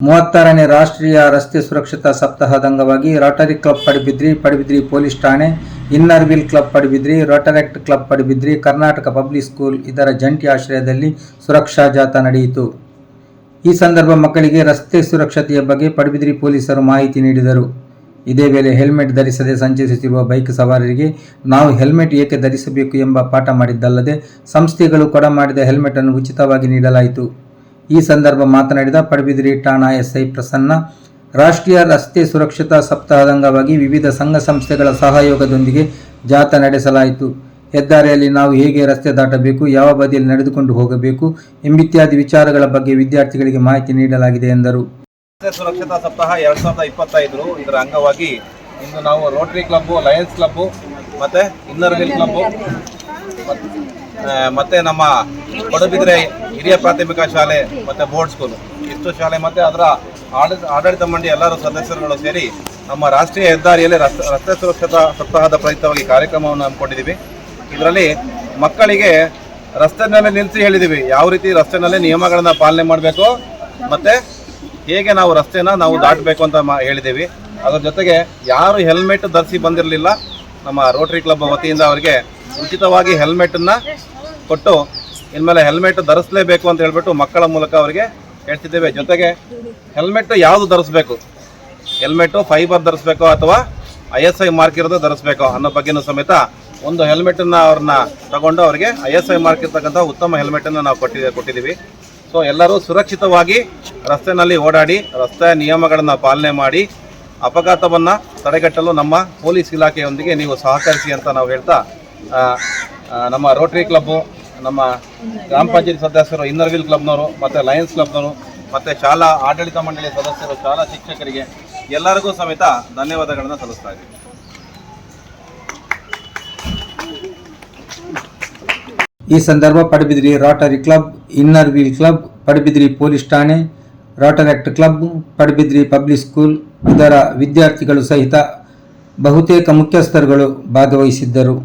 ಮೂವತ್ತಾರನೇ ರಾಷ್ಟ್ರೀಯ ರಸ್ತೆ ಸುರಕ್ಷತಾ ಸಪ್ತಾಹದ ಅಂಗವಾಗಿ rotary club Padubidri Padubidri police ಠಾಣೆ inner wheel club Padubidri, rotaract club Padubidri, Karnataka public school ಇದರ ಜಂಟಿ ಆಶ್ರಯದಲ್ಲಿ ಸುರಕ್ಷಾ ಜಾಥಾ ನಡೆಯಿತು. ಈ ಸಂದರ್ಭ ಮಕ್ಕಳಿಗೆ ರಸ್ತೆ ಸುರಕ್ಷತೆಯ ಬಗ್ಗೆ ಪಡುಬಿದ್ರಿ ಪೊಲೀಸರು ಮಾಹಿತಿ ನೀಡಿದರು. ಇದೇ ವೇಳೆ ಹೆಲ್ಮೆಟ್ ಧರಿಸದೆ ಸಂಚರಿಸುತ್ತಿರುವ ಬೈಕ್ ಸವಾರರಿಗೆ ನಾವು ಹೆಲ್ಮೆಟ್ ಏಕೆ ಧರಿಸಬೇಕು ಎಂಬ ಪಾಠ ಮಾಡಿದ್ದಲ್ಲದೆ ಸಂಸ್ಥೆಗಳು ಕೊಡಮಾಡಿದ ಹೆಲ್ಮೆಟ್ ಅನ್ನು ಉಚಿತವಾಗಿ ನೀಡಲಾಯಿತು. ಈ ಸಂದರ್ಭ ಮಾತನಾಡಿದ ಪಡುಬಿದ್ರಿ ಠಾಣಾ ಎಸ್ಐ ಪ್ರಸನ್ನ, ರಾಷ್ಟ್ರೀಯ ರಸ್ತೆ ಸುರಕ್ಷತಾ ಸಪ್ತಾಹದ ಅಂಗವಾಗಿ ವಿವಿಧ ಸಂಘ ಸಂಸ್ಥೆಗಳ ಸಹಯೋಗದೊಂದಿಗೆ ಜಾಥಾ ನಡೆಸಲಾಯಿತು. ಹೆದ್ದಾರಿಯಲ್ಲಿ ನಾವು ಹೇಗೆ ರಸ್ತೆ ದಾಟಬೇಕು, ಯಾವ ಬದಿಯಲ್ಲಿ ನಡೆದುಕೊಂಡು ಹೋಗಬೇಕು ಎಂಬಿತ್ಯಾದಿ ವಿಚಾರಗಳ ಬಗ್ಗೆ ವಿದ್ಯಾರ್ಥಿಗಳಿಗೆ ಮಾಹಿತಿ ನೀಡಲಾಗಿದೆ ಎಂದರು. ರಸ್ತೆ ಸುರಕ್ಷತಾ ಸಪ್ತಾಹ ಎರಡ್ ಸಾವಿರದ ಇಪ್ಪತ್ತೈದು ಇದರ ಅಂಗವಾಗಿ ಇಂದು ನಾವು ರೋಟರಿ ಕ್ಲಬ್ ಲಯನ್ಸ್ ಕ್ಲಬ್ ಮತ್ತೆ ಇನ್ನರ್ ಕ್ಲಬ್ ಮತ್ತೆ ನಮ್ಮ ಪಡುಬಿದ್ರೆ ಹಿರಿಯ ಪ್ರಾಥಮಿಕ ಶಾಲೆ ಮತ್ತೆ ಬೋರ್ಡ್ ಸ್ಕೂಲ್. ಇಷ್ಟು ಶಾಲೆ ಮತ್ತೆ ಅದರ ಆಡಳಿತ ಆಡಳಿತ ಮಂಡಳಿ ಎಲ್ಲರೂ ಸದಸ್ಯರುಗಳು ಸೇರಿ ನಮ್ಮ ರಾಷ್ಟ್ರೀಯ ಹೆದ್ದಾರಿಯಲ್ಲಿ ರಸ್ತೆ ಸುರಕ್ಷತಾ ಸಪ್ತಾಹದ ಪ್ರಯುಕ್ತವಾಗಿ ಕಾರ್ಯಕ್ರಮವನ್ನು ಹಮ್ಮಿಕೊಂಡಿದ್ದೀವಿ. ಇದರಲ್ಲಿ ಮಕ್ಕಳಿಗೆ ರಸ್ತೆನಲ್ಲೇ ನಿಲ್ಲಿಸಿ ಹೇಳಿದ್ದೀವಿ. ಯಾವ ರೀತಿ ರಸ್ತೆನಲ್ಲೇ ನಿಯಮಗಳನ್ನು ಪಾಲನೆ ಮಾಡಬೇಕು ಮತ್ತೆ ಹೇಗೆ ನಾವು ರಸ್ತೆನ ನಾವು ದಾಟಬೇಕು ಅಂತ ಮಾ, ಹೇಳಿದ್ದೀವಿ. ಅದರ ಜೊತೆಗೆ ಯಾರು ಹೆಲ್ಮೆಟ್ ಧರಿಸಿ ಬಂದಿರಲಿಲ್ಲ, ನಮ್ಮ ರೋಟರಿ ಕ್ಲಬ್ ವತಿಯಿಂದ ಅವರಿಗೆ ಉಚಿತವಾಗಿ ಹೆಲ್ಮೆಟನ್ನು ಕೊಟ್ಟು ಇನ್ಮೇಲೆ ಹೆಲ್ಮೆಟ್ ಧರಿಸಲೇಬೇಕು ಅಂತ ಹೇಳ್ಬಿಟ್ಟು ಮಕ್ಕಳ ಮೂಲಕ ಅವರಿಗೆ ಹೇಳ್ತಿದ್ದೇವೆ. ಜೊತೆಗೆ ಹೆಲ್ಮೆಟ್ ಯಾವುದು ಧರಿಸ್ಬೇಕು? ಹೆಲ್ಮೆಟ್ಟು ಫೈಬರ್ ಧರಿಸ್ಬೇಕು ಅಥವಾ ಐ ಎಸ್ ಐ ಮಾರ್ಕ್ ಇರೋದು ಧರಿಸ್ಬೇಕು? ಅನ್ನೋ ಬಗ್ಗೆನೂ ಸಮೇತ ಒಂದು ಹೆಲ್ಮೆಟನ್ನ ಅವ್ರನ್ನ ತಗೊಂಡು ಅವರಿಗೆ ಐ ಎಸ್ ಐ ಮಾರ್ಕ್ ಇರ್ತಕ್ಕಂಥ ಉತ್ತಮ ಹೆಲ್ಮೆಟನ್ನು ನಾವು ಕೊಟ್ಟಿದ್ದೆ ಕೊಟ್ಟಿದ್ದೀವಿ. ಸೊ ಎಲ್ಲರೂ ಸುರಕ್ಷಿತವಾಗಿ ರಸ್ತೆನಲ್ಲಿ ಓಡಾಡಿ, ರಸ್ತೆ ನಿಯಮಗಳನ್ನು ಪಾಲನೆ ಮಾಡಿ, ಅಪಘಾತವನ್ನು ತಡೆಗಟ್ಟಲು ನಮ್ಮ ಪೊಲೀಸ್ ಇಲಾಖೆಯೊಂದಿಗೆ ನೀವು ಸಹಕರಿಸಿ ಅಂತ ನಾವು ಹೇಳ್ತಾ ನಮ್ಮ ರೋಟರಿ ಕ್ಲಬ್ಬು ನಮ್ಮ ಗ್ರಾಮ ಪಂಚಾಯತ್ ಸದಸ್ಯರು ಇನ್ನರ್ ವೀಲ್ ಕ್ಲಬ್ನವರು, ಮತ್ತು ಲಯನ್ಸ್ ಕ್ಲಬ್ನವರು, ಮತ್ತು ಶಾಲಾ ಆಡಳಿತ ಮಂಡಳಿಯ ಸದಸ್ಯರು, ಶಾಲಾ ಶಿಕ್ಷಕರಿಗೆ ಎಲ್ಲರಿಗೂ ಸಮೇತ ಧನ್ಯವಾದಗಳನ್ನು ಸಲ್ಲಿಸ್ತಾ ಇದ್ದೀವಿ ಈ ಸಂದರ್ಭ Padubidri rotary club inner wheel club Padubidri police ಠಾಣೆ rotaract club Padubidri public school ಇದರ ವಿದ್ಯಾರ್ಥಿಗಳು ಸಹಿತ ಬಹುತೇಕ ಮುಖ್ಯಸ್ಥರುಗಳು ಭಾಗವಹಿಸಿದ್ದರು.